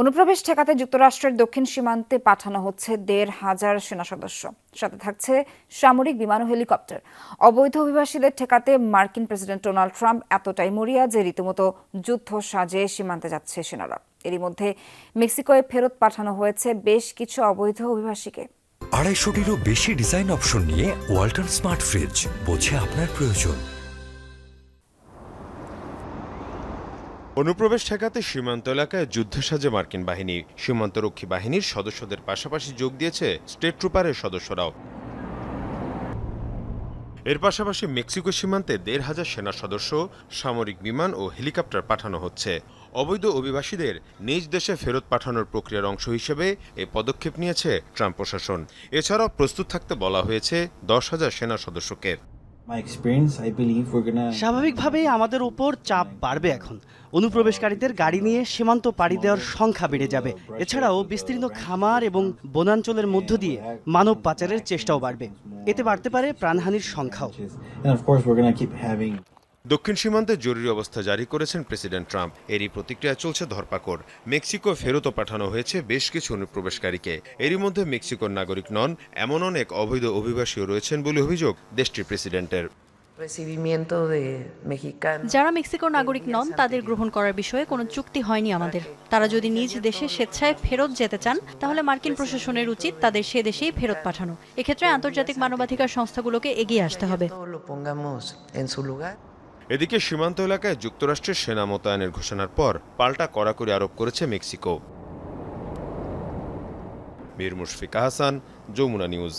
অনুপ্রবেশ ঠেকাতে যুক্তরাষ্ট্রের দক্ষিণ সীমান্তে পাঠানো হচ্ছে দেড় হাজার সেনা সদস্য। সাথে থাকছে সামরিক বিমান ও হেলিকপ্টার। অবৈধ অভিবাসীদের ঠেকাতে মার্কিন প্রেসিডেন্ট ডোনাল্ড ট্রাম্প এতটাই মরিয়া যে রীতিমতো যুদ্ধ সাজে সীমান্তে যাচ্ছে সেনারা। এরই মধ্যে মেক্সিকোয় ফেরত পাঠানো হয়েছে বেশ কিছু অবৈধ অভিবাসীকে। আড়াইশোটিরও বেশি ডিজাইন অপশন নিয়ে ওয়াল্টন স্মার্ট ফ্রিজ বোঝে আপনার প্রয়োজন। অনুপ্রবেশ ঠেকাতে সীমান্ত এলাকায় যুদ্ধ সাজে মার্কিন বাহিনী। সীমান্তরক্ষী বাহিনীর সদস্যদের পাশাপাশি যোগ দিয়েছে স্টেট ট্রুপারের সদস্যরাও। এর পাশাপাশি মেক্সিকো সীমান্তে দেড় হাজার সেনা সদস্য, সামরিক বিমান ও হেলিকপ্টার পাঠানো হচ্ছে। অবৈধ অভিবাসীদের নিজ দেশে ফেরত পাঠানোর প্রক্রিয়ার অংশ হিসেবে এ পদক্ষেপ নিয়েছে ট্রাম্প প্রশাসন। এছাড়াও প্রস্তুত থাকতে বলা হয়েছে দশ হাজার সেনা সদস্যকে। স্বাভাবিকভাবেই আমাদের উপর চাপ বাড়বে এখন। অনুপ্রবেশকারীদের গাড়ি নিয়ে সীমান্ত পাড়ি দেওয়ার সংখ্যা বেড়ে যাবে। এছাড়াও বিস্তীর্ণ খামার এবং বনাঞ্চলের মধ্য দিয়ে মানব পাচারের চেষ্টাও বাড়বে। এতে বাড়তে পারে প্রাণহানির সংখ্যাও। দক্ষিণ সীমান্তে জরুরি অবস্থা জারি করেছেন প্রেসিডেন্ট ট্রাম্প। এরই প্রতিক্রিয়া চলছে ধরপাকড়। মেক্সিকো ফেরতও পাঠানো হয়েছে বেশ কিছু অনুপ্রবেশকারীকে। এরই মধ্যে মেক্সিকোর নাগরিক নন এমন অনেক অবৈধ অভিবাসীও রয়েছেন বলে অভিযোগ দেশটির প্রেসিডেন্টের. যারা মেক্সিকোর নাগরিক নন তাদের গ্রহণ করার বিষয়ে কোনো চুক্তি হয়নি আমাদের। তারা যদি নিজ দেশে স্বেচ্ছায় ফেরত যেতে চান তাহলে মার্কিন প্রশাসনের উচিত তাদের সে দেশেই ফেরত পাঠানো। এক্ষেত্রে আন্তর্জাতিক মানবাধিকার সংস্থাগুলোকে এগিয়ে আসতে হবে। এদিকে সীমান্ত এলাকায় যুক্তরাষ্ট্রের সেনা মোতায়েনের ঘোষণার পর পাল্টা কড়াকড়ি আরোপ করেছে মেক্সিকো। মীর মুশফিকা হাসান যমুনা নিউজ।